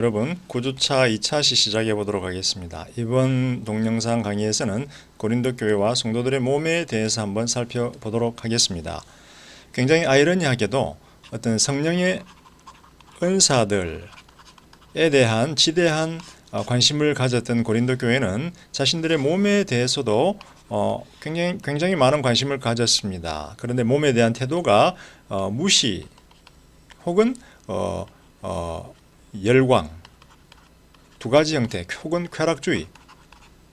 여러분 9주차 2차시 시작해 보도록 하겠습니다. 이번 동영상 강의에서는 고린도 교회와 성도들의 몸에 대해서 한번 살펴보도록 하겠습니다. 굉장히 아이러니하게도 어떤 성령의 은사들에 대한 지대한 어, 관심을 가졌던 고린도 교회는 자신들의 몸에 대해서도 어, 굉장히 굉장히 많은 관심을 가졌습니다. 그런데 몸에 대한 태도가 어, 무시 혹은 열광 두 가지 형태 혹은 쾌락주의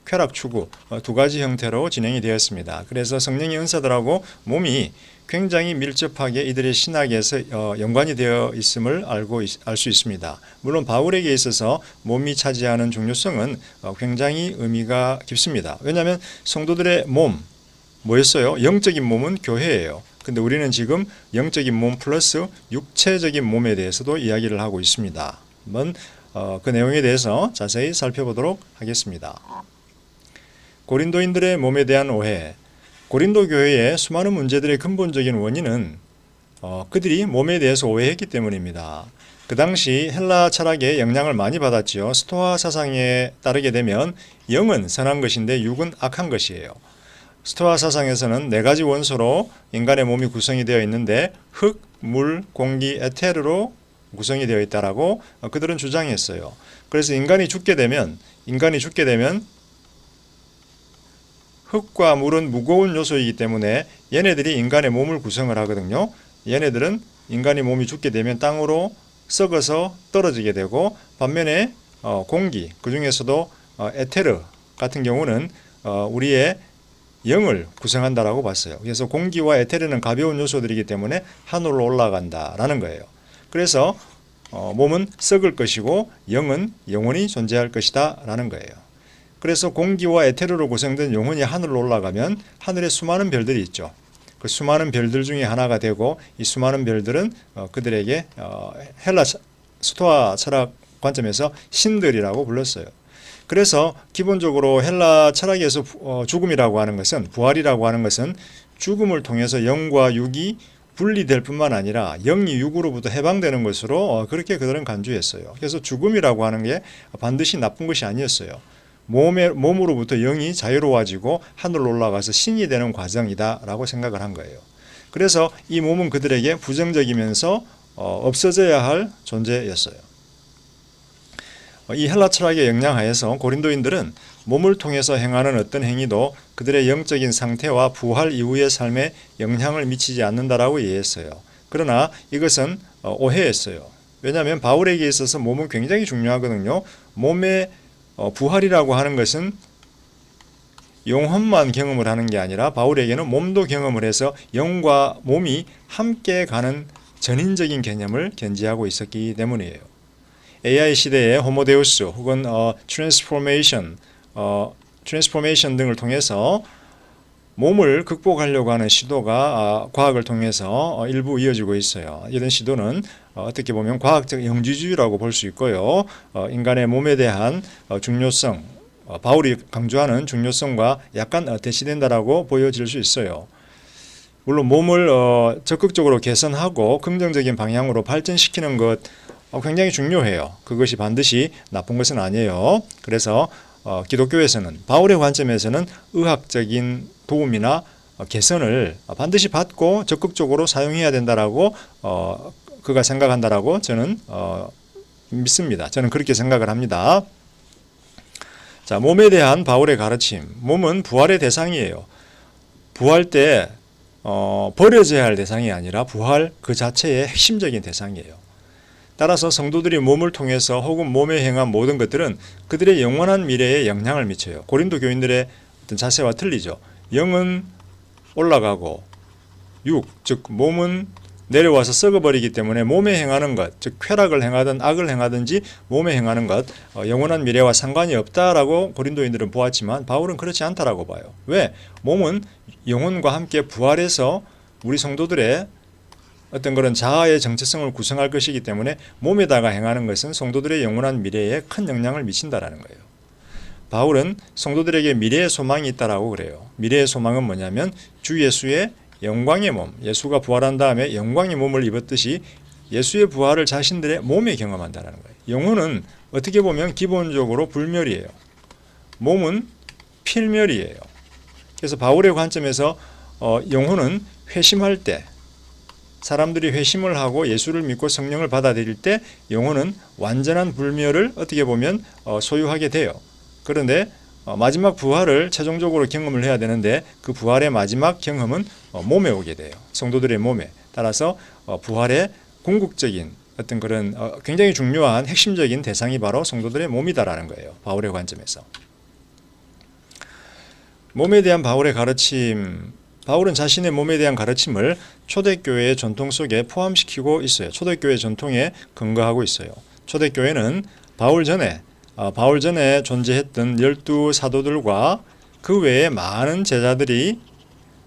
쾌락 추구 어, 두 가지 형태로 진행이 되었습니다. 그래서 성령의 은사들하고 몸이 굉장히 밀접하게 이들의 신학에서 어, 연관이 되어 있음을 알고 알 수 있습니다. 물론 바울에게 있어서 몸이 차지하는 중요성은 어, 굉장히 의미가 깊습니다. 왜냐하면 성도들의 몸 뭐였어요? 영적인 몸은 교회예요. 근데 우리는 지금 영적인 몸 플러스 육체적인 몸에 대해서도 이야기를 하고 있습니다. 한번 어, 그 내용에 대해서 자세히 살펴보도록 하겠습니다. 고린도인들의 몸에 대한 오해. 고린도 교회의 수많은 문제들의 근본적인 원인은 어, 그들이 몸에 대해서 오해했기 때문입니다. 그 당시 헬라 철학의 영향을 많이 받았지요. 스토아 사상에 따르게 되면 영은 선한 것인데 육은 악한 것이에요. 스토아 사상에서는 네 가지 원소로 인간의 몸이 구성이 되어 있는데 흙, 물, 공기, 에테르로 구성이 되어 있다라고 그들은 주장했어요. 그래서 인간이 죽게 되면 인간이 죽게 되면 흙과 물은 무거운 요소이기 때문에 얘네들이 인간의 몸을 구성을 하거든요. 얘네들은 인간의 몸이 죽게 되면 땅으로 썩어서 떨어지게 되고 반면에 어, 공기 그 중에서도 어, 에테르 같은 경우는 어, 우리의 영을 구성한다라고 봤어요. 그래서 공기와 에테르는 가벼운 요소들이기 때문에 하늘로 올라간다라는 거예요. 그래서 어, 몸은 썩을 것이고 영은 영원히 존재할 것이다 라는 거예요. 그래서 공기와 에테르로 구성된 영혼이 하늘로 올라가면 하늘에 수많은 별들이 있죠. 그 수많은 별들 중에 하나가 되고 이 수많은 별들은 어, 그들에게 어, 헬라 스토아 철학 관점에서 신들이라고 불렀어요. 그래서 기본적으로 헬라 철학에서 어, 죽음이라고 하는 것은 부활이라고 하는 것은 죽음을 통해서 영과 육이 분리될 뿐만 아니라 영이 육으로부터 해방되는 것으로 그렇게 그들은 간주했어요. 그래서 죽음이라고 하는 게 반드시 나쁜 것이 아니었어요. 몸에, 몸으로부터 영이 자유로워지고 하늘로 올라가서 신이 되는 과정이다라고 생각을 한 거예요. 그래서 이 몸은 그들에게 부정적이면서 어, 없어져야 할 존재였어요. 어, 이 헬라 철학의 영향하에서 고린도인들은 몸을 통해서 행하는 어떤 행위도 그들의 영적인 상태와 부활 이후의 삶에 영향을 미치지 않는다라고 이해했어요. 그러나 이것은 어, 오해였어요. 왜냐하면 바울에게 있어서 몸은 굉장히 중요하거든요. 몸의 어, 부활이라고 하는 것은 영혼만 경험을 하는 게 아니라 바울에게는 몸도 경험을 해서 영과 몸이 함께 가는 전인적인 개념을 견지하고 있었기 때문이에요. AI 시대의 호모데우스 혹은 어, 트랜스포메이션, 어, 트랜스포메이션 등을 통해서 몸을 극복하려고 하는 시도가 아, 과학을 통해서 어, 일부 이어지고 있어요. 이런 시도는 어, 어떻게 보면 과학적 영지주의라고 볼 수 있고요. 어, 인간의 몸에 대한 중요성, 바울이 강조하는 중요성과 약간 대치된다라고 보여질 수 있어요. 물론 몸을 적극적으로 개선하고 긍정적인 방향으로 발전시키는 것 굉장히 중요해요. 그것이 반드시 나쁜 것은 아니에요. 그래서 기독교에서는 바울의 관점에서는 의학적인 도움이나 개선을 반드시 받고 적극적으로 사용해야 된다라고 어, 그가 생각한다라고 저는 어, 믿습니다. 저는 그렇게 생각을 합니다. 자, 몸에 대한 바울의 가르침. 몸은 부활의 대상이에요. 부활 때 어, 버려져야 할 대상이 아니라 부활 그 자체의 핵심적인 대상이에요. 따라서 성도들이 몸을 통해서 혹은 몸에 행한 모든 것들은 그들의 영원한 미래에 영향을 미쳐요. 고린도 교인들의 어떤 자세와 틀리죠. 영은 올라가고 육, 즉 몸은 내려와서 썩어버리기 때문에 몸에 행하는 것, 즉 쾌락을 행하든 악을 행하든지 몸에 행하는 것, 어, 영원한 미래와 상관이 없다라고 고린도인들은 보았지만 바울은 그렇지 않다라고 봐요. 왜? 몸은 영혼과 함께 부활해서 우리 성도들의 어떤 그런 자아의 정체성을 구성할 것이기 때문에 몸에다가 행하는 것은 성도들의 영원한 미래에 큰 영향을 미친다라는 거예요. 바울은 성도들에게 미래의 소망이 있다라고 그래요. 미래의 소망은 뭐냐면 주 예수의 영광의 몸, 예수가 부활한 다음에 영광의 몸을 입었듯이 예수의 부활을 자신들의 몸에 경험한다는 거예요. 영혼은 어떻게 보면 기본적으로 불멸이에요. 몸은 필멸이에요. 그래서 바울의 관점에서 어, 영혼은 회심할 때 사람들이 회심을 하고 예수를 믿고 성령을 받아들일 때 영혼은 완전한 불멸을 어떻게 보면 어, 소유하게 돼요. 그런데 어, 마지막 부활을 최종적으로 경험을 해야 되는데 그 부활의 마지막 경험은 어, 몸에 오게 돼요. 성도들의 몸에. 따라서 어, 부활의 궁극적인 어떤 그런 어, 굉장히 중요한 핵심적인 대상이 바로 성도들의 몸이다라는 거예요. 바울의 관점에서. 몸에 대한 바울의 가르침 바울은 자신의 몸에 대한 가르침을 초대교회의 전통 속에 포함시키고 있어요. 초대교회 전통에 근거하고 있어요. 초대교회는 바울 전에 어, 바울 전에 존재했던 열두 사도들과 그 외에 많은 제자들이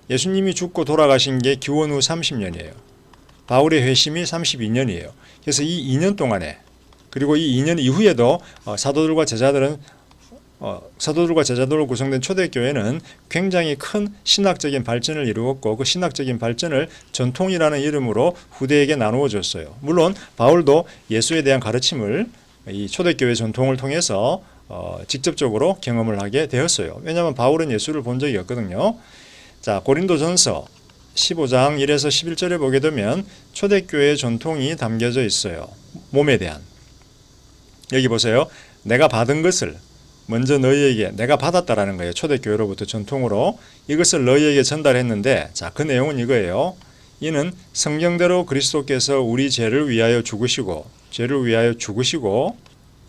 예수님이 죽고 돌아가신 게 기원 후 30년이에요. 바울의 회심이 32년이에요. 그래서 이 2년 동안에 그리고 이 2년 이후에도 어, 사도들과 제자들은 어, 사도들과 제자들로 구성된 초대교회는 굉장히 큰 신학적인 발전을 이루었고 그 신학적인 발전을 전통이라는 이름으로 후대에게 나누어 줬어요. 물론 바울도 예수에 대한 가르침을 이 초대교회 전통을 통해서 어, 직접적으로 경험을 하게 되었어요. 왜냐하면 바울은 예수를 본 적이 없거든요. 자, 고린도전서 15장 1에서 11절에 보게 되면 초대교회의 전통이 담겨져 있어요. 몸에 대한. 여기 보세요. 내가 받은 것을 먼저 너희에게 내가 받았다라는 거예요. 초대교회로부터 전통으로 이것을 너희에게 전달했는데 자, 그 내용은 이거예요. 이는 성경대로 그리스도께서 우리 죄를 위하여 죽으시고 죄를 위하여 죽으시고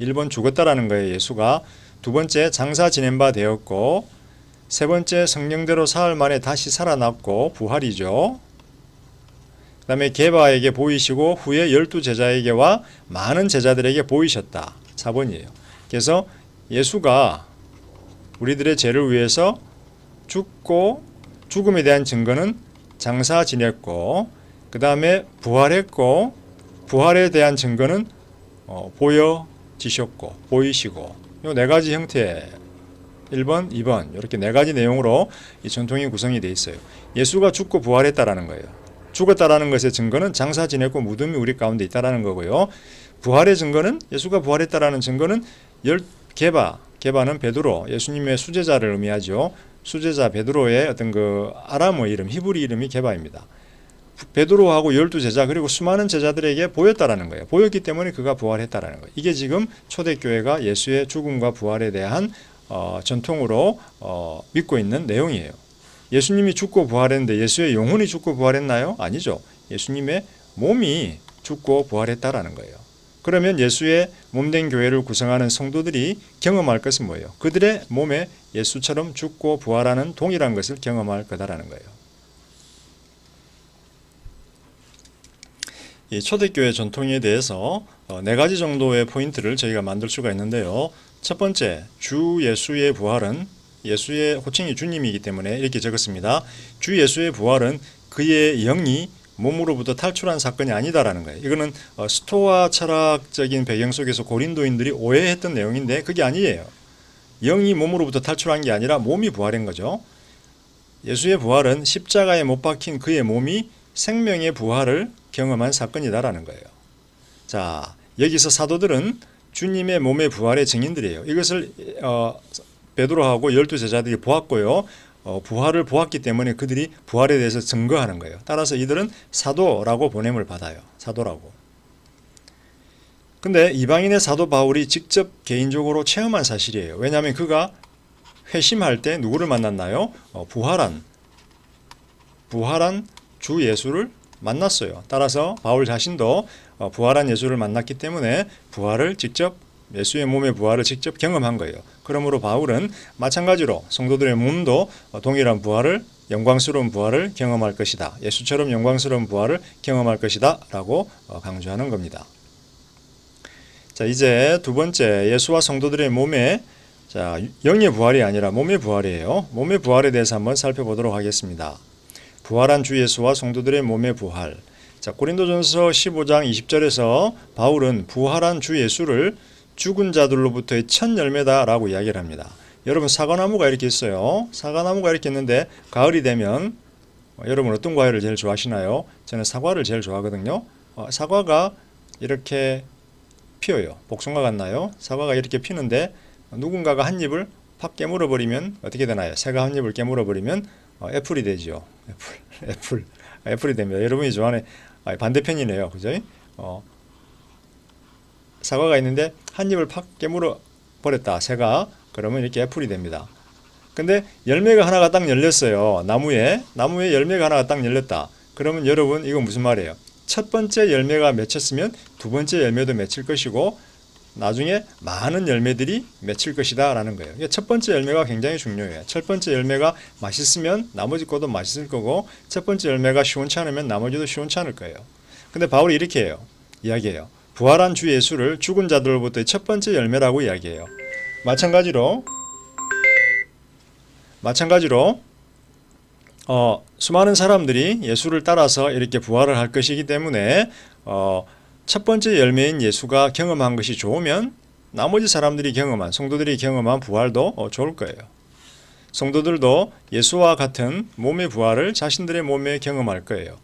1번 죽었다라는 거예요. 예수가 두 번째 장사 지낸 바 되었고 세 번째 성령대로 사흘 만에 다시 살아났고 부활이죠. 그 다음에 게바에게 보이시고 후에 열두 제자에게와 많은 제자들에게 보이셨다. 4번이에요. 그래서 예수가 우리들의 죄를 위해서 죽고 죽음에 대한 증거는 장사 지냈고 그 다음에 부활했고 부활에 대한 증거는 어, 보여지셨고 보이시고 이네 가지 형태 1번, 2번 이렇게 네 가지 내용으로 이 전통이 구성이 돼 있어요. 예수가 죽고 부활했다라는 거예요. 죽었다라는 것의 증거는 장사 지냈고 무덤이 우리 가운데 있다라는 거고요. 부활의 증거는 예수가 부활했다라는 증거는 열 개바 개바는 베드로 예수님의 수제자를 의미하죠. 수제자 베드로의 어떤 그 아람어 이름 히브리 이름이 개바입니다. 베드로하고 열두 제자 그리고 수많은 제자들에게 보였다라는 거예요. 보였기 때문에 그가 부활했다라는 거예요. 이게 지금 초대교회가 예수의 죽음과 부활에 대한 어, 전통으로 어, 믿고 있는 내용이에요. 예수님이 죽고 부활했는데 예수의 영혼이 죽고 부활했나요? 아니죠. 예수님의 몸이 죽고 부활했다라는 거예요. 그러면 예수의 몸된 교회를 구성하는 성도들이 경험할 것은 뭐예요? 그들의 몸에 예수처럼 죽고 부활하는 동일한 것을 경험할 거다라는 거예요. 이 초대교회 전통에 대해서 어, 네 가지 정도의 포인트를 저희가 만들 수가 있는데요. 첫 번째, 주 예수의 부활은 예수의 호칭이 주님이기 때문에 이렇게 적었습니다. 주 예수의 부활은 그의 영이 몸으로부터 탈출한 사건이 아니다라는 거예요. 이거는 어, 스토아 철학적인 배경 속에서 고린도인들이 오해했던 내용인데 그게 아니에요. 영이 몸으로부터 탈출한 게 아니라 몸이 부활한 거죠. 예수의 부활은 십자가에 못 박힌 그의 몸이 생명의 부활을 경험한 사건이다라는 거예요. 자, 여기서 사도들은 주님의 몸의 부활의 증인들이에요. 이것을 어, 베드로하고 열두 제자들이 보았고요. 어, 부활을 보았기 때문에 그들이 부활에 대해서 증거하는 거예요. 따라서 이들은 사도라고 보냄을 받아요. 사도라고. 근데 이방인의 사도 바울이 직접 개인적으로 체험한 사실이에요. 왜냐하면 그가 회심할 때 누구를 만났나요? 어, 부활한 부활한 주 예수를 만났어요. 따라서 바울 자신도 어, 부활한 예수를 만났기 때문에 부활을 직접 예수의 몸의 부활을 직접 경험한 거예요. 그러므로 바울은 마찬가지로 성도들의 몸도 동일한 부활을 영광스러운 부활을 경험할 것이다. 예수처럼 영광스러운 부활을 경험할 것이다라고 어, 강조하는 겁니다. 자, 이제 두 번째 예수와 성도들의 몸에 자, 영의 부활이 아니라 몸의 부활이에요. 몸의 부활에 대해서 한번 살펴보도록 하겠습니다. 부활한 주 예수와 성도들의 몸의 부활. 자, 고린도전서 15장 20절에서 바울은 부활한 주 예수를 죽은 자들로부터의 첫 열매다라고 이야기를 합니다. 여러분 사과나무가 이렇게 있어요. 사과나무가 이렇게 있는데 가을이 되면 어, 여러분 어떤 과일을 제일 좋아하시나요? 저는 사과를 제일 좋아하거든요. 어, 사과가 이렇게 피어요. 복숭아 같나요? 사과가 이렇게 피는데 누군가가 한 입을 팍 깨물어 버리면 어떻게 되나요? 새가 한 입을 깨물어 버리면 어, 애플이 되죠. 애플, 애플, 애플이 됩니다. 여러분이 좋아하는 아, 반대편이네요, 그죠? 어, 사과가 있는데 한 입을 팍 깨물어 버렸다. 새가 그러면 이렇게 애플이 됩니다. 근데 열매가 하나가 딱 열렸어요. 나무에 나무에 열매가 하나가 딱 열렸다. 그러면 여러분 이거 무슨 말이에요? 첫 번째 열매가 맺혔으면 두 번째 열매도 맺힐 것이고 나중에 많은 열매들이 맺힐 것이다 라는 거예요. 이게 첫 번째 열매가 굉장히 중요해요. 첫 번째 열매가 맛있으면 나머지 것도 맛있을 거고 첫 번째 열매가 시원치 않으면 나머지도 시원치 않을 거예요. 근데 바울이 이렇게 해요. 이야기해요. 부활한 주 예수를 죽은 자들로부터의 첫 번째 열매라고 이야기해요. 마찬가지로 마찬가지로 어, 수많은 사람들이 예수를 따라서 이렇게 부활을 할 것이기 때문에 어, 첫 번째 열매인 예수가 경험한 것이 좋으면 나머지 사람들이 경험한 성도들이 경험한 부활도 어, 좋을 거예요. 성도들도 예수와 같은 몸의 부활을 자신들의 몸에 경험할 거예요.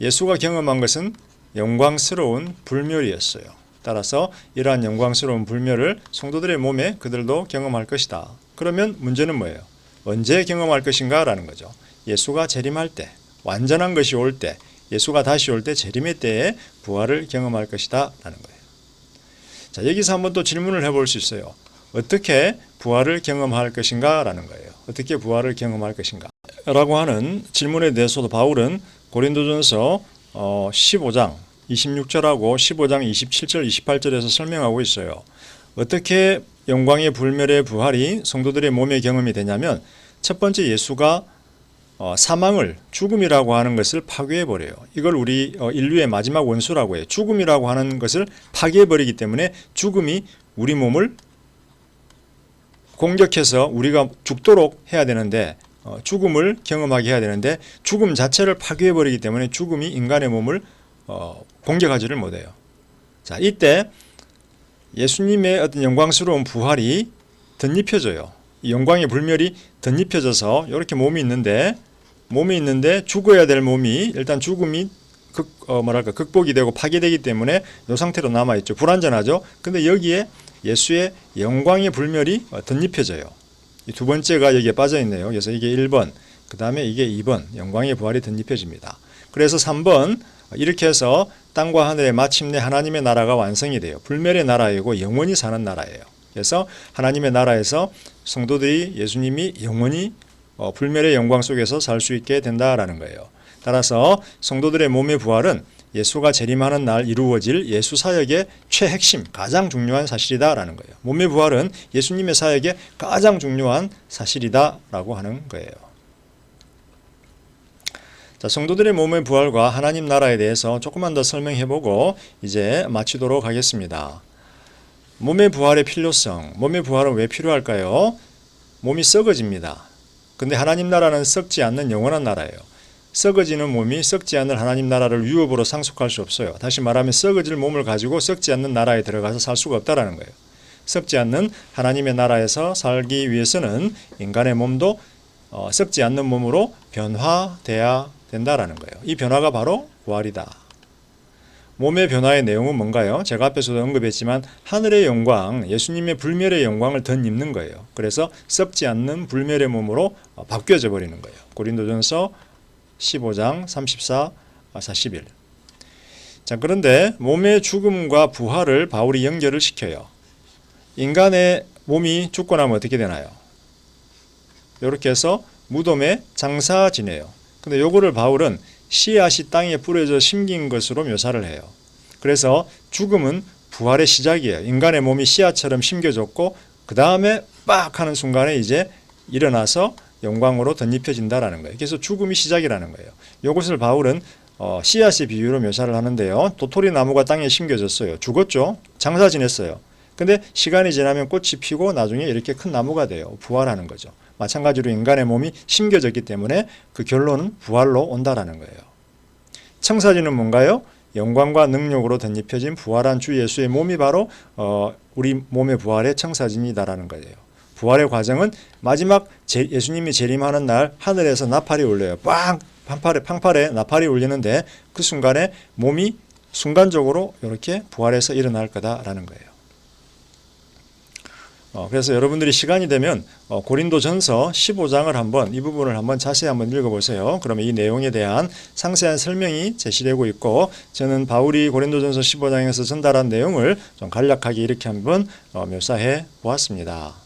예수가 경험한 것은 영광스러운 불멸이었어요. 따라서 이러한 영광스러운 불멸을 성도들의 몸에 그들도 경험할 것이다. 그러면 문제는 뭐예요? 언제 경험할 것인가 라는 거죠. 예수가 재림할 때, 완전한 것이 올 때, 예수가 다시 올 때 재림의 때에 부활을 경험할 것이다 라는 거예요. 자, 여기서 한번 또 질문을 해볼 수 있어요. 어떻게 부활을 경험할 것인가 라는 거예요. 어떻게 부활을 경험할 것인가? 라고 하는 질문에 대해서도 바울은 고린도전서 어, 15장 26절하고 15장 27절 28절에서 설명하고 있어요. 어떻게 영광의 불멸의 부활이 성도들의 몸에 경험이 되냐면 첫 번째 예수가 어, 사망을 죽음이라고 하는 것을 파괴해 버려요. 이걸 우리 어, 인류의 마지막 원수라고 해요. 죽음이라고 하는 것을 파괴해 버리기 때문에 죽음이 우리 몸을 공격해서 우리가 죽도록 해야 되는데 어, 죽음을 경험하게 해야 되는데 죽음 자체를 파괴해 버리기 때문에 죽음이 인간의 몸을 어, 공격하지를 못해요. 자, 이때 예수님의 어떤 영광스러운 부활이 덧입혀져요. 이 영광의 불멸이 덧입혀져서 이렇게 몸이 있는데 몸이 있는데 죽어야 될 몸이 일단 죽음이 극 어, 뭐랄까 극복이 되고 파괴되기 때문에 이 상태로 남아 있죠. 불완전하죠. 근데 여기에 예수의 영광의 불멸이 어, 덧입혀져요. 이두 번째가 여기에 빠져 있네요. 그래서 이게 1번, 그 다음에 이게 2번, 영광의 부활이 덧입혀집니다. 그래서 3번, 이렇게 해서 땅과 하늘에 마침내 하나님의 나라가 완성이 돼요. 불멸의 나라이고 영원히 사는 나라예요. 그래서 하나님의 나라에서 성도들이 예수님이 영원히 어, 불멸의 영광 속에서 살 수 있게 된다라는 거예요. 따라서 성도들의 몸의 부활은 예수가 재림하는 날 이루어질 예수 사역의 최핵심, 가장 중요한 사실이다라는 거예요. 몸의 부활은 예수님의 사역의 가장 중요한 사실이다라고 하는 거예요. 자, 성도들의 몸의 부활과 하나님 나라에 대해서 조금만 더 설명해보고 이제 마치도록 하겠습니다. 몸의 부활의 필요성, 몸의 부활은 왜 필요할까요? 몸이 썩어집니다. 근데 하나님 나라는 썩지 않는 영원한 나라예요. 썩어지는 몸이 썩지 않는 하나님 나라를 유업으로 상속할 수 없어요. 다시 말하면 썩어질 몸을 가지고 썩지 않는 나라에 들어가서 살 수가 없다라는 거예요. 썩지 않는 하나님의 나라에서 살기 위해서는 인간의 몸도 어, 썩지 않는 몸으로 변화돼야 된다라는 거예요. 이 변화가 바로 부활이다. 몸의 변화의 내용은 뭔가요? 제가 앞에서도 언급했지만 하늘의 영광, 예수님의 불멸의 영광을 덧입는 거예요. 그래서 썩지 않는 불멸의 몸으로 어, 바뀌어져 버리는 거예요. 고린도전서 15장 34, 41. 자, 그런데 몸의 죽음과 부활을 바울이 연결을 시켜요. 인간의 몸이 죽고 나면 어떻게 되나요? 이렇게 해서 무덤에 장사 지내요. 근데 요거를 바울은 씨앗이 땅에 뿌려져 심긴 것으로 묘사를 해요. 그래서 죽음은 부활의 시작이에요. 인간의 몸이 씨앗처럼 심겨졌고 그 다음에 빡 하는 순간에 이제 일어나서 영광으로 덧입혀진다라는 거예요. 그래서 죽음이 시작이라는 거예요. 이것을 바울은 어, 씨앗의 비유로 묘사를 하는데요. 도토리 나무가 땅에 심겨졌어요. 죽었죠. 장사 지냈어요. 근데 시간이 지나면 꽃이 피고 나중에 이렇게 큰 나무가 돼요. 부활하는 거죠. 마찬가지로 인간의 몸이 심겨졌기 때문에 그 결론은 부활로 온다라는 거예요. 청사진은 뭔가요? 영광과 능력으로 덧입혀진 부활한 주 예수의 몸이 바로 어, 우리 몸의 부활의 청사진이다라는 거예요. 부활의 과정은 마지막 제, 예수님이 재림하는 날 하늘에서 나팔이 울려요. 빵! 판팔에, 팡팔에 나팔이 울리는데 그 순간에 몸이 순간적으로 이렇게 부활해서 일어날 거다라는 거예요. 어, 그래서 여러분들이 시간이 되면 어, 고린도전서 15장을 한번 이 부분을 한번 자세히 한번 읽어보세요. 그러면 이 내용에 대한 상세한 설명이 제시되고 있고 저는 바울이 고린도전서 15장에서 전달한 내용을 좀 간략하게 이렇게 한번 어, 묘사해 보았습니다.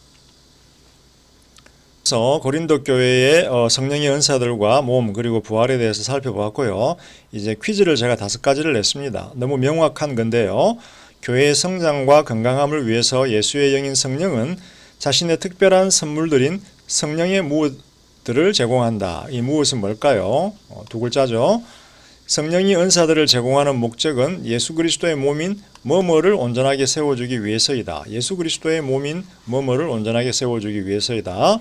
그래서 고린도 교회의 어, 성령의 은사들과 몸 그리고 부활에 대해서 살펴보았고요. 이제 퀴즈를 제가 다섯 가지를 냈습니다. 너무 명확한 건데요. 교회의 성장과 건강함을 위해서 예수의 영인 성령은 자신의 특별한 선물들인 성령의 무엇들을 제공한다. 이 무엇은 뭘까요? 어, 두 글자죠. 성령이 은사들을 제공하는 목적은 예수 그리스도의 몸인 뭐뭐를 온전하게 세워주기 위해서이다. 예수 그리스도의 몸인 뭐뭐를 온전하게 세워주기 위해서이다.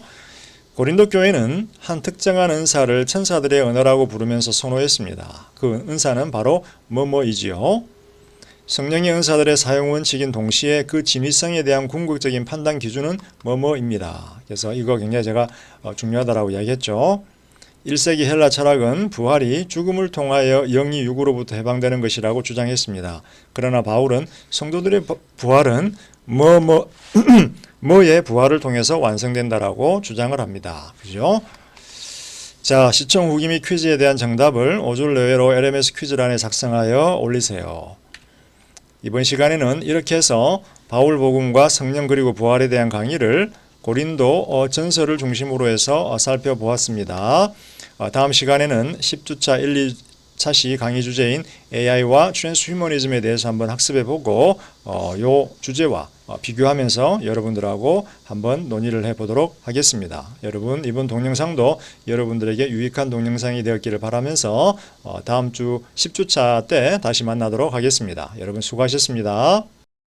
고린도 교회는 한 특정한 은사를 천사들의 언어라고 부르면서 선호했습니다. 그 은사는 바로 뭐뭐이지요. 성령의 은사들의 사용 원칙인 동시에 그 진위성에 대한 궁극적인 판단 기준은 뭐뭐입니다. 그래서 이거 굉장히 제가 어, 중요하다라고 이야기했죠. 1세기 헬라 철학은 부활이 죽음을 통하여 영이 육으로부터 해방되는 것이라고 주장했습니다. 그러나 바울은 성도들의 부- 부활은 뭐뭐 뭐의 부활을 통해서 완성된다라고 주장을 합니다. 그죠? 자, 시청 후기 및 퀴즈에 대한 정답을 5줄 내외로 LMS 퀴즈란에 작성하여 올리세요. 이번 시간에는 이렇게 해서 바울 복음과 성령 그리고 부활에 대한 강의를 고린도 어, 전설을 중심으로 해서 어, 살펴보았습니다. 어, 다음 시간에는 10주차 1, 2차 시 강의 주제인 AI와 트랜스휴머니즘에 대해서 한번 학습해 보고 어, 요 주제와 어, 비교하면서 여러분들하고 한번 논의를 해 보도록 하겠습니다. 여러분 이번 동영상도 여러분들에게 유익한 동영상이 되었기를 바라면서 어, 다음 주 10주차 때 다시 만나도록 하겠습니다. 여러분 수고하셨습니다.